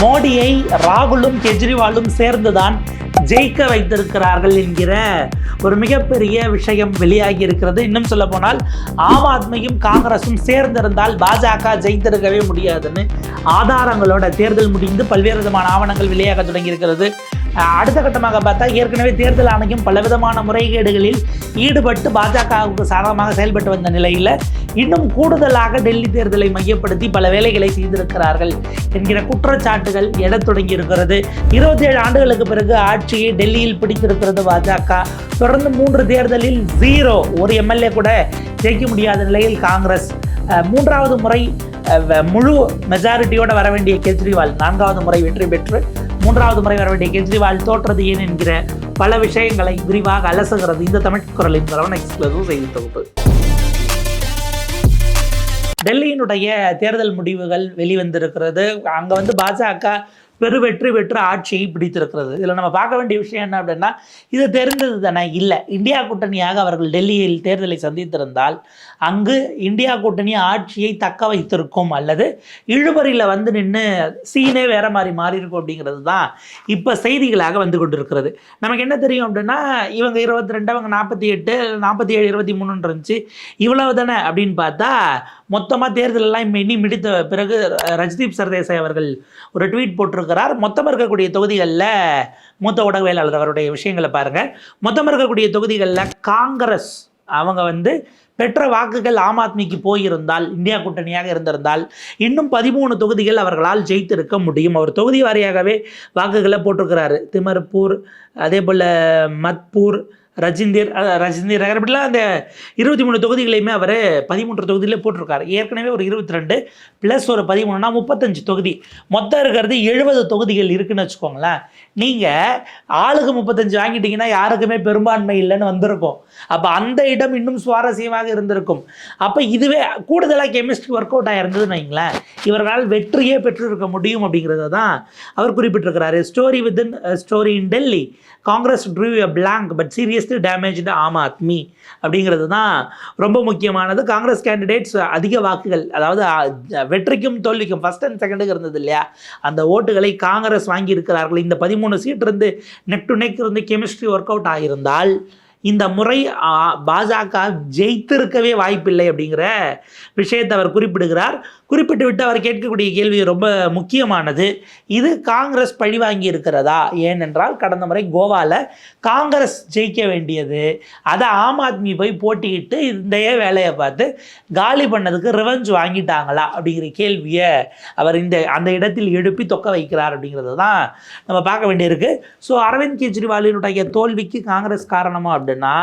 மோடியை ராகுலும் கெஜ்ரிவாலும் சேர்ந்துதான் ஜெயிக்க வைத்திருக்கிறார்கள் என்கிற ஒரு மிகப்பெரிய விஷயம் வெளியாகி இருக்கிறது. இன்னும் சொல்ல போனால் ஆம் ஆத்மியும் காங்கிரஸும் சேர்ந்திருந்தால் பாஜக ஜெயித்திருக்கவே முடியாதுன்னு ஆதாரங்களோட தேர்தல் முடிந்து பல்வேறு விதமான ஆவணங்கள் வெளியாக தொடங்கி இருக்கிறது அடுத்த கட்டமாக பார்த்தா ஏற்கனவே தேர்தல் ஆணையம் பலவிதமான முறைகேடுகளில் ஈடுபட்டு பாஜகவுக்கு சாதகமாக செயல்பட்டு வந்த நிலையில் இன்னும் கூடுதலாக டெல்லி தேர்தலை மையப்படுத்தி பல வேலைகளை செய்திருக்கிறார்கள் என்கிற குற்றச்சாட்டுகள் எழத் தொடங்கி இருக்கிறது. இருபத்தி ஏழு ஆண்டுகளுக்கு பிறகு ஆட்சியை டெல்லியில் பிடித்திருக்கிறது பாஜக. தொடர்ந்து மூன்று தேர்தலில் ஜீரோ ஒரு எம்எல்ஏ கூட ஜெயிக்க முடியாத நிலையில் காங்கிரஸ். மூன்றாவது முறை முழு மெஜாரிட்டியோட வர வேண்டிய கெஜ்ரிவால் நான்காவது முறை வெற்றி பெற்று மூன்றாவது முறை வர வேண்டிய கெஜ்ரிவால் தோற்றது ஏன் என்கிற பல விஷயங்களை விரிவாக அலசுகிறது இந்த தமிழ் குரலின் தலைவன் எக்ஸ்க்ளூசிவ் செய்தி தொகுப்பு. டெல்லியினுடைய தேர்தல் முடிவுகள் வெளிவந்திருக்கிறது. அங்கே வந்து பாஜக பெருவெற்றி பெற்று ஆட்சியை பிடித்திருக்கிறது. இதில் நம்ம பார்க்க வேண்டிய விஷயம் என்ன அப்படின்னா இது தெரிந்தது தானே? இல்லை. இந்தியா கூட்டணியாக அவர்கள் டெல்லியில் தேர்தலை சந்தித்திருந்தால் அங்கு இந்தியா கூட்டணி ஆட்சியை தக்க வைத்திருக்கும் அல்லது இழுபறியில் வந்து நின்று சீனே வேற மாதிரி மாறி இருக்கும் அப்படிங்கிறது தான் இப்போ செய்திகளாக வந்து கொண்டிருக்கிறது. நமக்கு என்ன தெரியும் அப்படின்னா இவங்க இருபத்தி ரெண்டு அவங்க நாற்பத்தி எட்டு நாற்பத்தி ஏழு இருபத்தி மூணுன்னு இருந்துச்சு. இவ்வளவு தானே அப்படின்னு பார்த்தா மொத்தமாக தேர்தலெல்லாம் இனி முடித்த பிறகு ரஜ்தீப் சர்தேசாய் அவர்கள் ஒரு ட்வீட் போட்டிருக்கிறார். மொத்தமாக இருக்கக்கூடிய தொகுதிகளில் மூத்த ஊடகவியலாளர் அவருடைய விஷயங்களை பாருங்கள் மொத்தமாக இருக்கக்கூடிய தொகுதிகளில் காங்கிரஸ் அவங்க வந்து பெற்ற வாக்குகள் ஆம் ஆத்மிக்கு போயிருந்தால் இந்தியா கூட்டணியாக இருந்திருந்தால் இன்னும் பதிமூணு தொகுதிகள் அவர்களால் ஜெயித்திருக்க முடியும். அவர் தொகுதி வாரியாகவே வாக்குகளை போட்டிருக்கிறாரு. திமர்பூர் அதே போல் மத்பூர் ரஜிந்தீர் ரஜிந்தீர் நகர். இப்படிலாம் அந்த இருபத்தி மூணு தொகுதிகளையுமே அவர் பதிமூன்று தொகுதியிலே போட்டிருக்காரு. ஏற்கனவே ஒரு இருபத்தி ரெண்டு ப்ளஸ் ஒரு பதிமூணுனா முப்பத்தஞ்சு தொகுதி. மொத்தம் இருக்கிறது எழுபது தொகுதிகள் இருக்குன்னு வச்சுக்கோங்களேன். நீங்கள் ஆளுக்கு முப்பத்தஞ்சு வாங்கிட்டீங்கன்னா யாருக்குமே பெரும்பான்மை இல்லைன்னு வந்திருக்கும். அப்போ அந்த இடம் இன்னும் சுவாரஸ்யமாக இருந்திருக்கும். அப்போ இதுவே கூடுதலாக கெமிஸ்ட்ரி ஒர்க் அவுட் ஆகிருந்ததுன்னு வைங்களேன். இவர்களால் வெற்றியே பெற்றிருக்க முடியும் அப்படிங்கிறத தான் அவர் குறிப்பிட்டிருக்கிறாரு. Story within story in Delhi Congress drew a blank but seriously damaged Aam Aadmi அப்படிங்கிறது தான் ரொம்ப முக்கியமானது. காங்கிரஸ் கேண்டிடேட்ஸ் அதிக வாக்குகள் அதாவது வெற்றிக்கும் தோல்விக்கும் ஃபஸ்ட் அண்ட் செகண்டுக்கு இருந்தது இல்லையா? அந்த ஓட்டுகளை காங்கிரஸ் வாங்கியிருக்கிறார்கள். இந்த பதிமூணு சீட் இருந்து நெக் டு நெக் இருந்து கெமிஸ்ட்ரி ஒர்க் அவுட் ஆகியிருந்தால் இந்த முறை பாஜக ஜெயித்திருக்கவே வாய்ப்பில்லை அப்படிங்கிற விஷயத்தை அவர் குறிப்பிடுகிறார். குறிப்பிட்டு விட்டு அவர் கேட்கக்கூடிய கேள்வி ரொம்ப முக்கியமானது. இது காங்கிரஸ் பழிவாங்கி இருக்கிறதா ஏனென்றால் கடந்த முறை கோவாவில் காங்கிரஸ் ஜெயிக்க வேண்டியது. அதை ஆம் ஆத்மி போய் போட்டிக்கிட்டு இந்தையே வேலையை பார்த்து காலி பண்ணதுக்கு ரிவெஞ்ச் வாங்கிட்டாங்களா? அப்படிங்கிற கேள்வியை அவர் இந்த அந்த இடத்தில் எழுப்பி தொக்க வைக்கிறார் அப்படிங்கிறது தான் நம்ம பார்க்க வேண்டியிருக்கு. ஸோ அரவிந்த் கெஜ்ரிவாலினுடைய தோல்விக்கு காங்கிரஸ் காரணமாக அப்படின்னா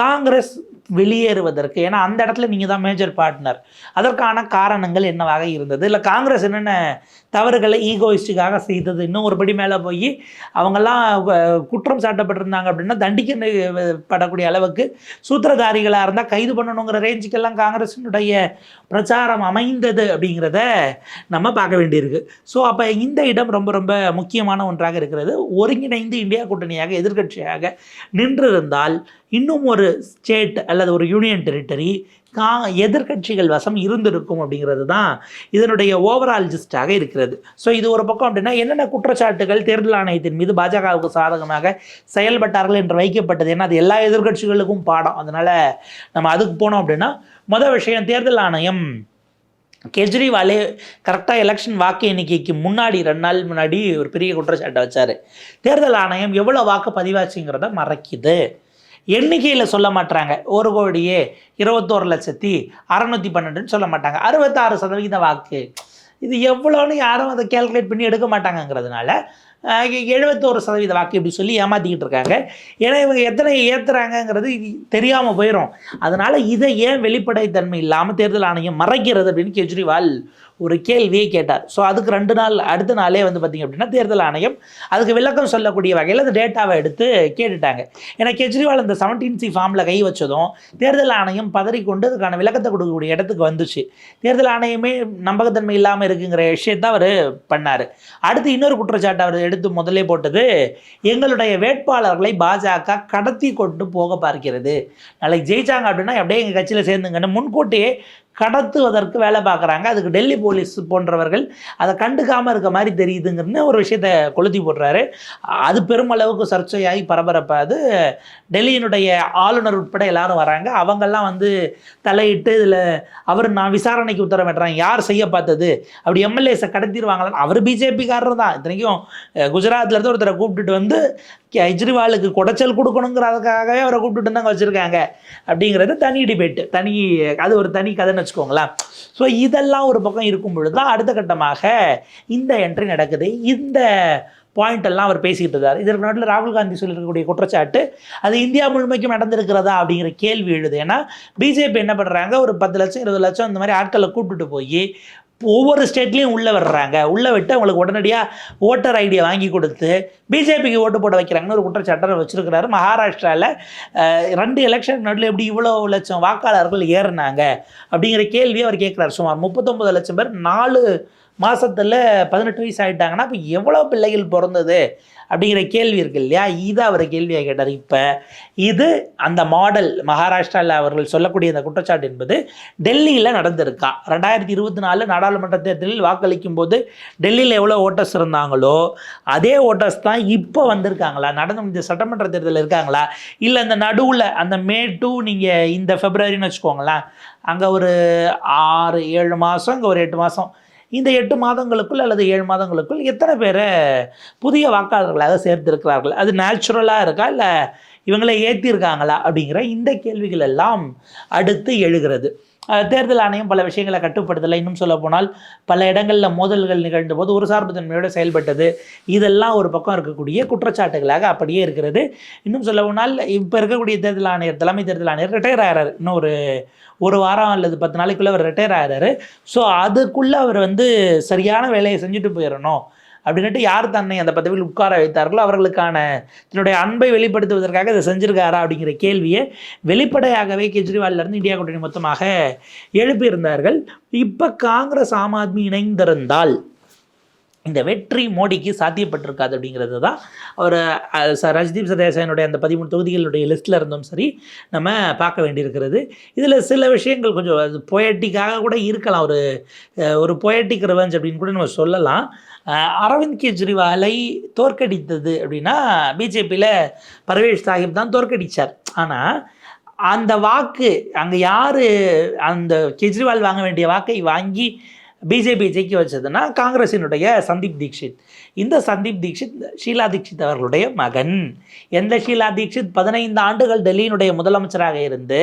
காங்கிரஸ் வெளியேறுவதற்கு ஏன்னா அந்த இடத்துல நீங்கள் தான் மேஜர் பார்ட்னர் அதற்கான காரணங்கள் என்னவாக இருந்தது? இல்லை காங்கிரஸ் என்னென்ன தவறுகளை ஈகோயிஸ்டிக்காக செய்தது? இன்னும் ஒரு படி மேலே போய் அவங்கெல்லாம் குற்றம் சாட்டப்பட்டிருந்தாங்க அப்படின்னா தண்டிக்கப்படக்கூடிய அளவுக்கு சூத்திரதாரிகளாக இருந்தால் கைது பண்ணணுங்கிற ரேஞ்சுக்கெல்லாம் காங்கிரஸினுடைய பிரச்சாரம் அமைந்தது அப்படிங்கிறத நம்ம பார்க்க வேண்டியிருக்கு. ஸோ அப்போ இந்த இடம் ரொம்ப ரொம்ப முக்கியமான ஒன்றாக இருக்கிறது. ஒருங்கிணைந்து இந்தியா கூட்டணியாக எதிர்க்கட்சியாக நின்றிருந்தால் இன்னும் ஒரு ஸ்டேட் அல்லது ஒரு யூனியன் டெரிட்டரி கா எதிர்க்கட்சிகள் வசம் இருந்திருக்கும் அப்படிங்கிறது தான் இதனுடைய ஓவரால் ஜிஸ்டாக இருக்கிறது. ஸோ இது ஒரு பக்கம் அப்படின்னா என்னென்ன குற்றச்சாட்டுகள் தேர்தல் ஆணையத்தின் மீது பாஜகவுக்கு சாதகமாக செயல்பட்டார்கள் என்று வைக்கப்பட்டது ஏன்னா அது எல்லா எதிர்க்கட்சிகளுக்கும் பாடம். அதனால் நம்ம அதுக்கு போனோம் அப்படின்னா மொதல் விஷயம் தேர்தல் ஆணையம் கெஜ்ரிவாலே கரெக்டாக எலெக்ஷன் வாக்கு எண்ணிக்கைக்கு முன்னாடி ரெண்டு நாள் முன்னாடி ஒரு பெரிய குற்றச்சாட்டை வச்சார். தேர்தல் ஆணையம் எவ்வளோ வாக்கு பதிவாச்சுங்கிறத மறைக்குது. எண்ணிக்கையில் சொல்ல மாட்டாங்க ஒரு கோடியே இருபத்தோரு லட்சத்தி அறநூற்றி பன்னெண்டுன்னு சொல்ல மாட்டாங்க. அறுபத்தாறு சதவிகித வாக்கு. இது எவ்வளோன்னு யாரும் அதை கேல்குலேட் பண்ணி எடுக்க மாட்டாங்கங்கிறதுனால எழுபத்தோரு சதவீத வாக்கு இப்படி சொல்லி ஏமாற்றிக்கிட்டு இருக்காங்க. ஏன்னா இவங்க எத்தனை ஏற்றுறாங்கங்கிறது தெரியாமல் போயிடும் அதனால் இதை ஏன் வெளிப்படைத்தன்மை இல்லாமல் தேர்தல் ஆணையம் மறைக்கிறது அப்படின்னு கெஜ்ரிவால் ஒரு கேள்வியை கேட்டார். ஸோ அதுக்கு ரெண்டு நாள் அடுத்த நாளே வந்து பார்த்திங்க அப்படின்னா தேர்தல் ஆணையம் அதுக்கு விளக்கம் சொல்லக்கூடிய வகையில் அந்த டேட்டாவை எடுத்து கேட்டுட்டாங்க. ஏன்னா கெஜ்ரிவால் அந்த செவன்டீன் சி ஃபார்மில் கை வச்சதும் தேர்தல் ஆணையம் பதறிக்கொண்டு அதுக்கான விளக்கத்தை கொடுக்கக்கூடிய இடத்துக்கு வந்துச்சு. தேர்தல் ஆணையமே நம்பகத்தன்மை இல்லாமல் இருக்குங்கிற விஷயத்தை அவர் பண்ணார். அடுத்து இன்னொரு குற்றச்சாட்டு அவர் எடுத்து முதலே போட்டது எங்களுடைய வேட்பாளர்களை பாஜக கடத்தி கொண்டு போக பார்க்கிறது. நாளைக்கு ஜெயிச்சாங்க அப்படின்னா அப்படியே எங்கள் கட்சியில் சேர்ந்துங்கன்னு முன்கூட்டியே கடத்துவதற்கு வேலை பார்க்குறாங்க. அதுக்கு டெல்லி போலீஸ் போன்றவர்கள் அதை கண்டுக்காமல் இருக்க மாதிரி தெரியுதுங்கன்னு ஒரு விஷயத்தை கொளுத்தி போடுறாரு. அது பெருமளவுக்கு சர்ச்சையாகி பரபரப்பாது. டெல்லியினுடைய ஆளுநர் உட்பட எல்லாரும் வராங்க. அவங்கெல்லாம் வந்து தலையிட்டு இதில் அவர் நான் விசாரணைக்கு உத்தரவிடுறேன். யார் செய்ய பார்த்தது? அப்படி எம்எல்ஏஸை கடத்திடுவாங்களான்னு அவர் பிஜேபிக்காரர் தான். இத்தனைக்கும் குஜராத்லேருந்து இருந்து ஒருத்தரை கூப்பிட்டுட்டு வந்து கெஜ்ரிவாலுக்கு குடைச்சல் கொடுக்கணுங்கிறதுக்காகவே அவரை கூப்பிட்டுட்டு தாங்க வச்சுருக்காங்க. அப்படிங்கிறது தனி டிபேட்டு. தனி அது ஒரு தனி கதைன்னு வச்சுக்கோங்களேன். ஸோ இதெல்லாம் ஒரு பக்கம் இருக்கும் பொழுது தான் அடுத்த கட்டமாக இந்த என்ட்ரி நடக்குது. இந்த பாயிண்ட் எல்லாம் அவர் பேசிக்கிட்டு இருந்தார் இதற்கு நாட்டில் ராகுல் காந்தி சொல்லியிருக்கக்கூடிய குற்றச்சாட்டு அது இந்தியா முழுமைக்கும் நடந்திருக்கிறதா அப்படிங்கிற கேள்வி எழுது. ஏன்னா பிஜேபி என்ன பண்ணுறாங்க ஒரு பத்து லட்சம் இருபது லட்சம் இந்த மாதிரி ஆட்களை கூப்பிட்டுட்டு போய் ஒவ்வொரு ஸ்டேட்லேயும் உள்ளே வர்றாங்க. உள்ளே விட்டு அவங்களுக்கு உடனடியாக ஓட்டர் ஐடியை வாங்கி கொடுத்து பிஜேபிக்கு ஓட்டு போட வைக்கிறாங்கன்னு ஒரு குற்றச்சாட்டை வச்சிருக்கிறாரு. மகாராஷ்டிராவில் ரெண்டு எலெக்ஷன் நடுவில் எப்படி இவ்வளோ லட்சம் வாக்காளர்கள் ஏறினாங்க அப்படிங்கிற கேள்வியை அவர் கேட்குறாரு. சுமார் முப்பத்தொம்பது லட்சம் பேர் நாலு மாதத்தில் பதினெட்டு வயசு ஆகிட்டாங்கன்னா இப்போ எவ்வளோ பிள்ளைகள் பிறந்தது அப்படிங்கிற கேள்வி இருக்கு இல்லையா? இதை அவர் கேள்வியாக கேட்டார். இப்போ இது அந்த மாடல் மகாராஷ்டிராவில் அவர்கள் சொல்லக்கூடிய அந்த குற்றச்சாட்டு என்பது டெல்லியில் நடந்திருக்கா? ரெண்டாயிரத்தி இருபத்தி நாலு நாடாளுமன்ற தேர்தலில் வாக்களிக்கும் போது டெல்லியில் எவ்வளோ ஓட்டர்ஸ் இருந்தாங்களோ அதே ஓட்டர்ஸ் தான் இப்போ வந்திருக்காங்களா? நடந்து முடிஞ்ச சட்டமன்ற தேர்தலில் இருக்காங்களா? இல்லை அந்த நடுவில் அந்த மே டூ நீங்கள் இந்த ஃபெப்ரவரின்னு வச்சுக்கோங்களேன் அங்கே ஒரு ஆறு ஏழு மாதம் இங்கே ஒரு எட்டு மாதம் இந்த எட்டு மாதங்களுக்குள் அல்லது ஏழு மாதங்களுக்குள் எத்தனை பேரை புதிய வாக்காளர்களாக சேர்த்திருக்கிறார்கள்? அது நேச்சுரலாக இருக்கா? இல்லை இவங்களை ஏற்றிருக்காங்களா அப்படிங்கிற இந்த கேள்விகள் எல்லாம் அடுத்து எழுகிறது. தேர்தல் ஆணையம் பல விஷயங்களை கட்டுப்படுத்தலை. இன்னும் சொல்ல போனால் பல இடங்களில் மோதல்கள் நிகழ்ந்த போது ஒரு சார்பு தன்மையோடு செயல்பட்டது. இதெல்லாம் ஒரு பக்கம் இருக்கக்கூடிய குற்றச்சாட்டுகளாக அப்படியே இருக்கிறது. இன்னும் சொல்ல போனால் இப்போ இருக்கக்கூடிய தேர்தல் ஆணையர் தலைமை தேர்தல் ஆணையர் ரிட்டையர் ஆகிறார் இன்னும் ஒரு ஒரு வாரம் அல்லது பத்து நாளைக்குள்ளே அவர் ரிட்டையர் ஆகிறாரு ஸோ அதுக்குள்ளே அவர் வந்து சரியான வேலையை செஞ்சுட்டு போயிடணும் அப்படின்னுட்டு யார் தன்னை அந்த பதவியில் உட்கார வைத்தார்களோ அவர்களுக்கான தன்னுடைய அன்பை வெளிப்படுத்துவதற்காக இதை செஞ்சிருக்காரா அப்படிங்கிற கேள்வியை வெளிப்படையாகவே கெஜ்ரிவால்ல இருந்து இந்தியா கூட்டணி மொத்தமாக எழுப்பியிருந்தார்கள். இப்போ காங்கிரஸ் ஆம் ஆத்மி இணைந்திருந்தால் இந்த வெற்றி மோடிக்கு சாத்தியப்பட்டிருக்காது அப்படிங்கிறது தான் அவர் ரஜ்தீப் சதேசனுடைய அந்த பதிமூணு தொகுதிகளுடைய லிஸ்ட்டில் இருந்தும் சரி நம்ம பார்க்க வேண்டியிருக்கிறது. இதில் சில விஷயங்கள் கொஞ்சம் அது பொயட்டிக்காக கூட இருக்கலாம். ஒரு ஒரு பொயட்டிக் ரிவெஞ்ச் அப்படின்னு கூட நம்ம சொல்லலாம். அரவிந்த் கெஜ்ரிவாலை தோற்கடித்தது அப்படின்னா பிஜேபியில் பர்வேஷ் சாஹிப் தான் தோற்கடித்தார் ஆனால் அந்த வாக்கு அங்கே யார் அந்த கெஜ்ரிவால் வாங்க வேண்டிய வாக்கை வாங்கி பிஜேபி ஜெயிக்க வச்சதுன்னா காங்கிரஸினுடைய சந்தீப் தீக்ஷித். இந்த சந்தீப் தீக்ஷித் ஷீலா தீக்ஷித் அவர்களுடைய மகன். எந்த ஷீலா தீக்ஷித்? பதினைந்து ஆண்டுகள் டெல்லியினுடைய முதலமைச்சராக இருந்து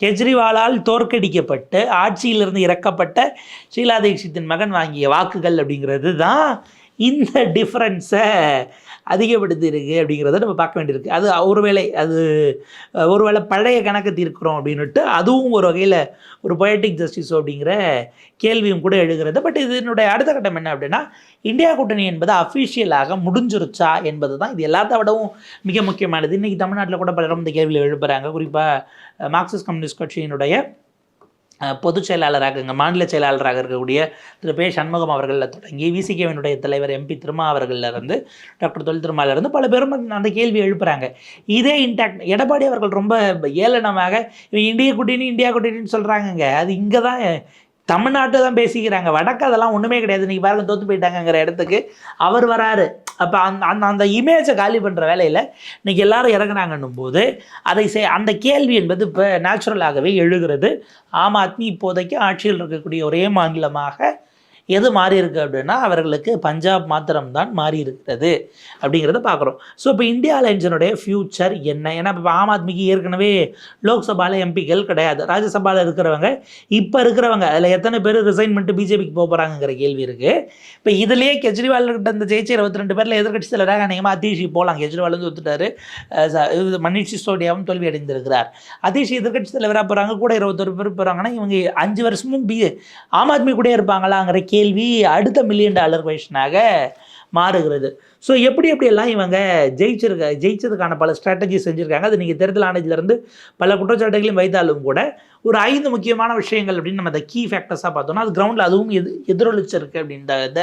கெஜ்ரிவாலால் தோற்கடிக்கப்பட்டு ஆட்சியிலிருந்து இறக்கப்பட்ட ஷீலா தீக்ஷித்தின் மகன் வாங்கிய வாக்குகள் அப்படிங்கிறது தான் இந்த டிஃப்ரென்ஸை அதிகப்படுத்தி இருக்குது அப்படிங்கிறத நம்ம பார்க்க வேண்டியிருக்கு. அது ஒருவேளை அது ஒருவேளை பழைய கணக்கு தீர்க்கிறோம் அப்படின்னுட்டு அதுவும் ஒரு வகையில் ஒரு பொயட்டிக் ஜஸ்டிஸோ அப்படிங்கிற கேள்வியும் கூட எழுகிறது. பட் இதனுடைய அடுத்த கட்டம் என்ன அப்படின்னா இந்தியா கூட்டணி என்பது அஃபிஷியலாக முடிஞ்சிருச்சா என்பது தான் இது எல்லாத்த விடவும் மிக முக்கியமானது. இன்றைக்கி தமிழ்நாட்டில் கூட பலரும் இந்த கேள்வியில் எழுப்புகிறாங்க குறிப்பாக மார்க்சிஸ்ட் கம்யூனிஸ்ட் கட்சியினுடைய பொதுச் செயலாளராக இங்கே மாநில செயலாளராக இருக்கக்கூடிய திரு. பே. சண்முகம் அவர்களில் தொடங்கி விசிகேவினுடைய தலைவர் எம்பி திருமா அவர்களிலிருந்து டாக்டர் தொழில் திருமாலருந்து பல பேரும் அந்த கேள்வி எழுப்புறாங்க. இதே இன்டாக்ட் எடப்பாடி அவர்கள் ரொம்ப ஏளனமாக இவன் இந்திய குட்டின்னு இந்தியா குட்டினின்னு சொல்கிறாங்கங்க அது இங்கே தான் தமிழ்நாட்டை தான் பேசிக்கிறாங்க. வடக்கு அதெல்லாம் ஒன்றுமே கிடையாது. நீங்கள் பாருங்கள் தோற்று போயிட்டாங்கங்கிற இடத்துக்கு அவர் வராரு. அப்போ அந்த அந்த அந்த இமேஜை காலி பண்ணுற வேலையில் இன்றைக்கி எல்லாரும் இறங்குனாங்கன்னும் போது அதை செய் அந்த கேள்வி என்பது இப்போ நேச்சுரலாகவே எழுகிறது. ஆம் ஆத்மி இப்போதைக்கு ஆட்சியில் இருக்கக்கூடிய ஒரே மாநிலமாக எது மாறி இருக்குது அப்படின்னா அவர்களுக்கு பஞ்சாப் மாத்திரம்தான் மாறி இருக்கிறது அப்படிங்கிறத பார்க்குறோம். ஸோ இப்போ இந்தியா அலைன்ஸனுடைய ஃப்யூச்சர் என்ன? ஏன்னா இப்போ ஆம் ஆத்மிக்கு ஏற்கனவே லோக்சபாவில் எம்பிக்கள் கிடையாது. ராஜ்யசபாவில் இருக்கிறவங்க இப்போ இருக்கிறவங்க அதில் எத்தனை பேர் ரிசைன் பண்ணிட்டு பிஜேபிக்கு போக போகிறாங்கிற கேள்வி இருக்குது இப்போ இதுலேயே கெஜ்ரிவால் கிட்ட இந்த ஜெயிச்ச இருபத்தி ரெண்டு பேரில் எதிர்கட்சி தலைவராக அநேகமாக அதிஷி போகலாம் கெஜ்ரிவால் வந்து ஒத்துட்டாரு. அஹ் இது சிசோடியாவும் தோல்வி அடைந்திருக்கிறார் அதிஷி எதிர்கட்சி தலைவராக போகிறாங்க கூட இருபத்தொரு பேர் போகிறாங்கன்னா இவங்க அஞ்சு வருஷமும் பி ஆம் ஆத்மி கூட இருப்பாங்களாங்கிற கேள்வி அடுத்த மில்லியன் டாலர் கொஷனாக மாறுகிறது. ஸோ எப்படி எப்படியெல்லாம் இவங்க ஜெயிச்சிருக்க ஜெயிச்சதுக்கான பல ஸ்ட்ராட்டஜி செஞ்சுருக்காங்க அது நீங்கள் தேர்தல் ஆணையத்திலேருந்து பல குற்றச்சாட்டுகளையும் வைத்தாலும் கூட ஒரு ஐந்து முக்கியமான விஷயங்கள் அப்படின்னு நம்ம அந்த கீ ஃபேக்டர்ஸாக பார்த்தோம்னா அது கிரவுண்டில் அதுவும் எது எதிரொலிச்சிருக்கு அப்படின்றத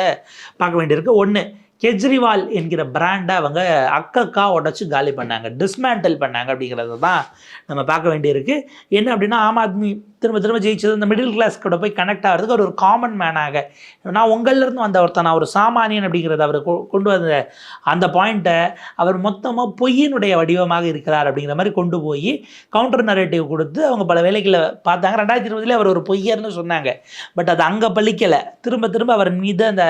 பார்க்க வேண்டியிருக்கு. ஒன்று கெஜ்ரிவால் என்கிற பிராண்டை அவங்க அக்கக்கா உடச்சி காலி பண்ணாங்க டிஸ்மேண்டில் பண்ணாங்க அப்படிங்கிறத தான் நம்ம பார்க்க வேண்டியிருக்கு. என்ன அப்படின்னா ஆம் ஆத்மி திரும்ப திரும்ப ஜெயிச்சது இந்த மிடில் கிளாஸ் கூட போய் கனெக்ட் ஆகிறதுக்கு அவர் ஒரு காமன் மேனாக நான் உங்கள்லேருந்து வந்த ஒருத்தன் நான் ஒரு சாமானியன் அப்படிங்கிறத அவர் கொ- கொண்டு வந்த அந்த பாயிண்ட்டை அவர் மொத்தமாக பொய்யினுடைய வடிவமாக இருக்கிறார் அப்படிங்கிற மாதிரி கொண்டு போய் கவுண்டர் நரேட்டிவ் கொடுத்து அவங்க பல வேலைகளை பார்த்தாங்க. ரெண்டாயிரத்தி இருபதுல அவர் ஒரு பொய்யர்னு சொன்னாங்க. பட் அது அங்கே பலிக்கலை திரும்ப திரும்ப அவர் மீது அந்த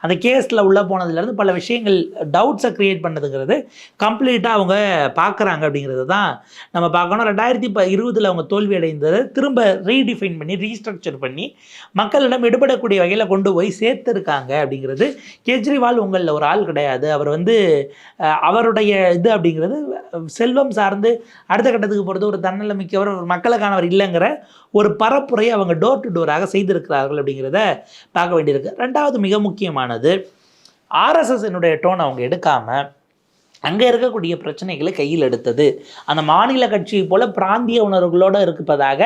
அந்த கேஸில் உள்ளே போனதுலேருந்து பல விஷயங்கள் டவுட்ஸை க்ரியேட் பண்ணதுங்கிறது கம்ப்ளீட்டாக அவங்க பார்க்குறாங்க அப்படிங்கிறது தான் நம்ம பார்க்கணும். ரெண்டாயிரத்தி ப இருபதில் அவங்க தோல்வி அடைந்தது. திரும்ப ரீடிஃபைன் பண்ணி ரீஸ்ட்ரக்சர் பண்ணி மக்களிடம் எடுபடக்கூடிய வகையில் கொண்டு போய் சேர்த்துருக்காங்க அப்படிங்கிறது கெஜ்ரிவால் உங்களில் ஒரு ஆள் கிடையாது. அவர் வந்து அவருடைய இது அப்படிங்கிறது செல்வம் சார்ந்து அடுத்த கட்டத்துக்கு போகிறது ஒரு தன்னலமிக்கவர் ஒரு மக்களுக்கானவர் இல்லைங்கிற ஒரு பரப்புரையை அவங்க டோர் டு டோராக செய்திருக்கிறார்கள் அப்படிங்கிறத பார்க்க வேண்டியிருக்கு. ரெண்டாவது மிக முக்கியமானது ஆர்எஸ்எஸ்னுடைய டோன் அவங்க எடுக்காமல் அங்கே இருக்கக்கூடிய பிரச்சனைகளை கையில் எடுத்தது. அந்த மாநில கட்சி போல பிராந்திய உணர்வுகளோடு இருப்பதாக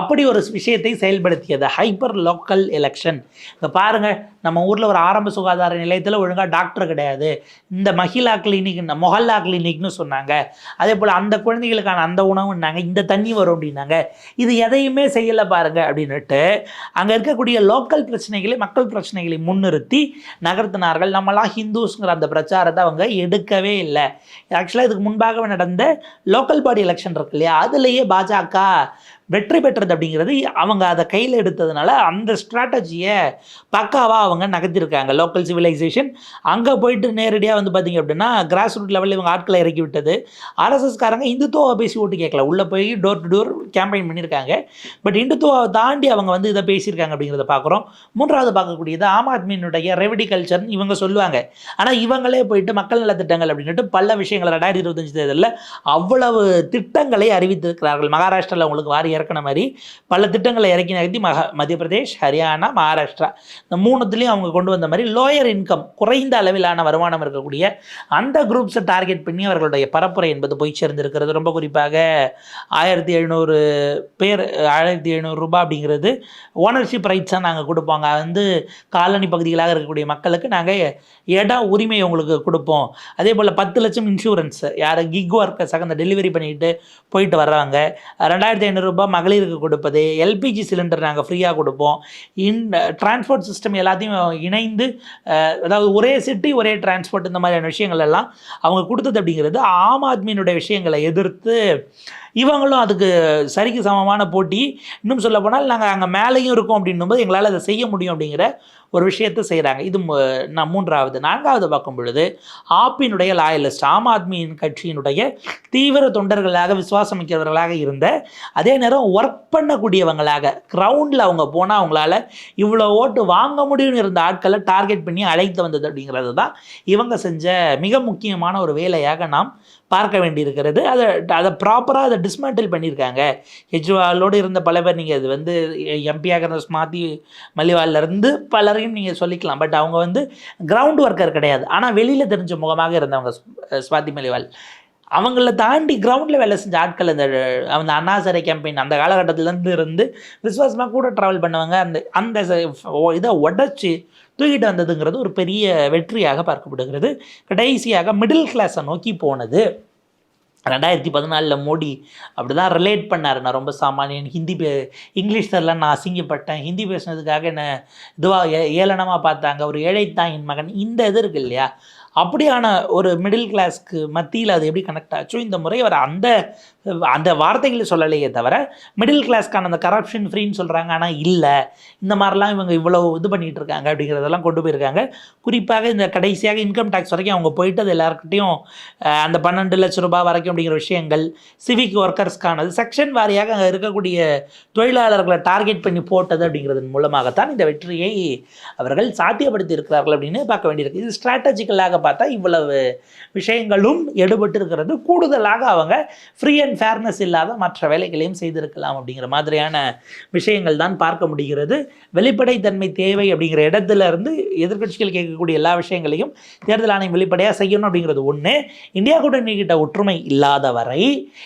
அப்படி ஒரு விஷயத்தை செயல்படுத்தியது. ஹைப்பர் லோக்கல் எலெக்ஷன் இங்கே பாருங்கள் நம்ம ஊரில் ஒரு ஆரம்ப சுகாதார நிலையத்தில் ஒழுங்காக டாக்டர் கிடையாது. இந்த மகிழா கிளினிக் இந்த மொஹல்லா கிளினிக்னு சொன்னாங்க. அதே போல் அந்த குழந்தைகளுக்கான அந்த உணவுன்னாங்க இந்த தண்ணி வரும் அப்படின்னாங்க. இது எதையுமே செய்யலை பாருங்க அப்படின்னுட்டு அங்கே இருக்கக்கூடிய லோக்கல் பிரச்சனைகளை மக்கள் பிரச்சனைகளை முன்னிறுத்தி நகர்த்தினார்கள். நம்மளாம் ஹிந்துஸ்ங்கிற அந்த பிரச்சாரத்தை அவங்க எடுக்கவே இல்லை ஆக்சுவலாக இதுக்கு முன்பாக நடந்த லோக்கல் பாடி எலெக்ஷன் இருக்கு இல்லையா? அதுலேயே பாஜக வெற்றி பெற்றது அப்படிங்கிறது அவங்க அதை கையில் எடுத்ததுனால அந்த ஸ்ட்ராட்டஜியை பக்காவாக அவங்க நகர்த்திருக்காங்க. லோக்கல் சிவிலைசேஷன் அங்கே போயிட்டு நேரடியாக வந்து பார்த்திங்க அப்படின்னா கிராஸ் ரூட் லெவலில் இவங்க ஆட்களை இறக்கி விட்டது. ஆர்எஸ்எஸ்காரங்க இந்துத்துவ பேசி ஓட்டு கேட்கல. உள்ளே போய் டோர் டு டோர் கேம்பெயின் பண்ணியிருக்காங்க பட் இந்துத்துவாவை தாண்டி அவங்க வந்து இதை பேசியிருக்காங்க அப்படிங்கிறத பார்க்குறோம் மூன்றாவது பார்க்கக்கூடியது ஆம் ஆத்மியினுடைய ரெவடி கல்ச்சர்னு இவங்க சொல்லுவாங்க. ஆனால் இவங்களே போயிட்டு மக்கள் நலத்திட்டங்கள் அப்படின்ட்டு பல விஷயங்கள் ரெண்டாயிரத்தி இருபத்தஞ்சு தேர்தலில் அவ்வளவு திட்டங்களை அறிவித்திருக்கிறார்கள். மகாராஷ்டிராவில் உங்களுக்கு வாரியம் இறக்கின மாதிரி பல திட்டங்களை இறக்கி நகர்த்தி மகா மத்திய பிரதேஷ் ஹரியானா மகாராஷ்டிரா. இந்த மூணுத்துலேயும் அவங்க கொண்டு வந்த மாதிரி லோயர் இன்கம் குறைந்த அளவிலான வருமானம் இருக்கக்கூடிய அந்த குரூப்ஸை டார்கெட் பண்ணி அவர்களுடைய பரப்புரை என்பது போய் சேர்ந்திருக்கிறது. ரொம்ப குறிப்பாக ஆயிரத்தி எழுநூறு பேர் ஆயிரத்தி எழுநூறு ரூபாய் அப்படிங்கிறது ஓனர்ஷிப் ரைட்ஸாக நாங்கள் கொடுப்போங்க அது வந்து காலனி பகுதிகளாக இருக்கக்கூடிய மக்களுக்கு நாங்கள் இடம் உரிமை உங்களுக்கு கொடுப்போம். அதே போல் பத்து லட்சம் இன்சூரன்ஸ் யார் கிக் ஒர்க்கர்ஸாக அந்த டெலிவரி பண்ணிட்டு போயிட்டு வர்றவங்க ரெண்டாயிரத்தி ஐநூறுரூபா மகளிருக்கு கொடுப்பது எல்பிஜி சிலிண்டர் நாங்கள் ஃப்ரீயாக கொடுப்போம். இன் டிரான்ஸ்போர்ட் சிஸ்டம் எல்லாத்தையும் இணைந்து அதாவது ஒரே சிட்டி ஒரே டிரான்ஸ்போர்ட் இந்த மாதிரியான விஷயங்கள் எல்லாம் அவங்க கொடுத்தது அப்படிங்கிறது ஆம் ஆத்மியினுடைய விஷயங்களை எதிர்த்து இவங்களும் அதுக்கு சரிக்கு சமமான போட்டி. இன்னும் சொல்ல போனால் நாங்கள் அங்கே மேலேயும் இருக்கோம் அப்படின்னும்போது எங்களால் அதை செய்ய முடியும் அப்படிங்கிற ஒரு விஷயத்தை செய்கிறாங்க இது மு- நான் மூன்றாவது நான்காவது பார்க்கும் பொழுது ஆப்பினுடைய லாயலிஸ்ட் ஆம் ஆத்மியின் கட்சியினுடைய தீவிர தொண்டர்களாக விசுவாசமிக்கிறவர்களாக இருந்த அதே நேரம் ஒர்க் பண்ணக்கூடியவங்களாக கிரவுண்டில் அவங்க போனால் அவங்களால இவ்வளோ ஓட்டு வாங்க முடியும்னு இருந்த ஆட்களை டார்கெட் பண்ணி அழைத்து வந்தது அப்படிங்கிறது தான் இவங்க செஞ்ச மிக முக்கியமான ஒரு வேலையாக நாம் பார்க்க வேண்டியிருக்கிறது. அதை அதை ப்ராப்பராக அதை டிஸ்மேண்டில் பண்ணியிருக்காங்க. கெஜ்ரிவாலோடு இருந்த பல பேர் நீங்கள் அது வந்து எம்பியாக இருந்த ஸ்மாதி மலிவாலிருந்து பலரையும் நீங்கள் சொல்லிக்கலாம். பட் அவங்க வந்து கிரவுண்ட் ஒர்க்கர் கிடையாது. ஆனால் வெளியில் தெரிஞ்ச முகமாக இருந்தவங்க ஸ்- ஸ்வாதி மலிவால். அவங்கள தாண்டி கிரவுண்டில் வேலை செஞ்ச ஆட்கள் அந்த அந்த அண்ணாசரை கேம்பெயின் அந்த காலகட்டத்திலேருந்து இருந்து விசுவாசமாக கூட ட்ராவல் பண்ணவங்க. அந்த அந்த ஓ- இதை உடச்சி தூக்கிட்டு வந்ததுங்கிறது ஒரு பெரிய வெற்றியாக பார்க்கப்படுகிறது. கடைசியாக மிடில் கிளாஸை நோக்கி போனது. ரெண்டாயிரத்தி பதினாலில் மோடி அப்படி தான் ரிலேட் பண்ணார். நான் ரொம்ப சாமானியன் ஹிந்தி பே இங்கிலீஷ் தெரில நான் அசிங்கப்பட்டேன். ஹிந்தி பேசுனதுக்காக என்ன இதுவாக ஏ ஏளனமாக பார்த்தாங்க. ஒரு ஏழைத்தாயின் மகன் இந்த இது இருக்கு இல்லையா? அப்படியான ஒரு மிடில் கிளாஸ்க்கு மத்தியில் அது எப்படி கனெக்ட் ஆச்சோ இந்த முறை அவர் அந்த அந்த வார்த்தைகளை சொல்லலையே தவிர மிடில் கிளாஸ்க்கான அந்த கரப்ஷன் ஃப்ரீன்னு சொல்கிறாங்க ஆனால் இல்லை. இந்த மாதிரிலாம் இவங்க இவ்வளோ இது பண்ணிகிட்டு இருக்காங்க அப்படிங்கிறதெல்லாம் கொண்டு போயிருக்காங்க. குறிப்பாக இந்த கடைசியாக இன்கம் டேக்ஸ் வரைக்கும் அவங்க போயிட்டு அது எல்லாருக்கிட்டையும் அந்த பன்னெண்டு லட்ச ரூபாய் வரைக்கும் அப்படிங்கிற விஷயங்கள் சிவிக் ஒர்க்கர்ஸ்க்கானது செக்ஷன் வாரியாக அங்கே இருக்கக்கூடிய தொழிலாளர்களை டார்கெட் பண்ணி போட்டது அப்படிங்கிறதன் மூலமாகத்தான் இந்த வெற்றியை அவர்கள் சாத்தியப்படுத்தி இருக்கிறார்கள் அப்படின்னு பார்க்க வேண்டியிருக்கு. இது ஸ்ட்ராட்டஜிக்கலாக பார்த்தா இவ்வளவு விஷயங்களும் எடுபட்டு இருக்கிறது கூடுதலாக அவங்க ஃப்ரீ அண்ட் ஃபேர்னஸ் இல்லாத மற்ற வேலைகளையும் செய்திருக்கலாம் அப்படிங்கிற மாதிரியான விஷயங்கள் தான் பார்க்க முடிகிறது. வெளிப்படைத்தன்மை தேவை அப்படிங்கிற இடத்துல இருந்து எதிர்க்கட்சிகள் கேட்கக்கூடிய எல்லா விஷயங்களையும் தேர்தல் ஆணையம் வெளிப்படையாக செய்யணும் அப்படிங்கிறது ஒன்று இந்தியா கூட்டணி கிட்ட ஒற்றுமை இல்லாத வரை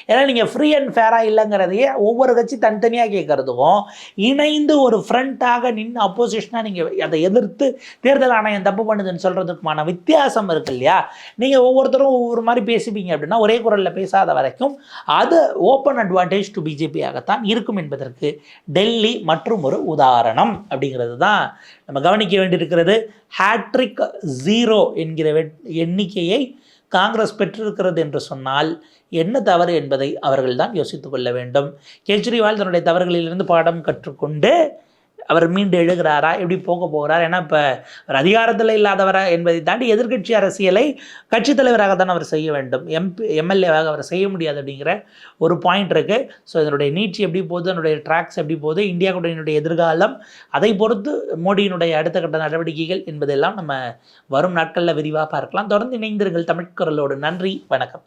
ஏன்னா நீங்கள் ஃப்ரீ அண்ட் ஃபேராக இல்லைங்கிறதையே ஒவ்வொரு கட்சி தனித்தனியாக கேட்குறதுக்கும் இணைந்து ஒரு ஃப்ரண்ட்டாக நின்று அப்போசிஷனாக நீங்கள் அதை எதிர்த்து தேர்தல் ஆணையம் தப்பு பண்ணுதுன்னு சொல்கிறதுக்குமான வித்தியாசம் இருக்கு இல்லையா? நீங்கள் ஒவ்வொருத்தரும் ஒவ்வொரு மாதிரி பேசுவீங்க அப்படின்னா ஒரே குரலில் பேசாத வரைக்கும் அது ஓப்பன் அட்வான்டேஜ் டு பிஜேபியாகத்தான் இருக்கும் என்பதற்கு டெல்லி மற்றும் ஒரு உதாரணம் அப்படிங்கிறது தான் நம்ம கவனிக்க வேண்டியிருக்கிறது. ஹேட்ரிக் ஜீரோ என்கிற வெட் எண்ணிக்கையை காங்கிரஸ் பெற்றிருக்கிறது என்று சொன்னால் என்ன தவறு என்பதை அவர்கள்தான் யோசித்துக்கொள்ள வேண்டும். கெஜ்ரிவால் தன்னுடைய தவறுகளிலிருந்து பாடம் கற்றுக்கொண்டு அவர் மீண்டு எழுகிறாரா? எப்படி போக போகிறார்? ஏன்னா இப்போ அவர் அதிகாரத்தில் இல்லாதவரா என்பதை தாண்டி எதிர்க்கட்சி அரசியலை கட்சித் தலைவராக தான் அவர் செய்ய வேண்டும். எம்பி எம்எல்ஏவாக அவர் செய்ய முடியாது அப்படிங்கிற ஒரு பாயிண்ட் இருக்குது ஸோ இதனுடைய நீட்சி எப்படி போகுது? அதனுடைய ட்ராக்ஸ் எப்படி போகுது? இந்தியா கூட்டணியினுடைய எதிர்காலம் அதை பொறுத்து மோடியினுடைய அடுத்த கட்ட நடவடிக்கைகள் என்பதெல்லாம் நம்ம வரும் நாட்களில் விரிவாக பார்க்கலாம். தொடர்ந்து இணைந்திருங்கள் தமிழ்குரலோடு நன்றி வணக்கம்.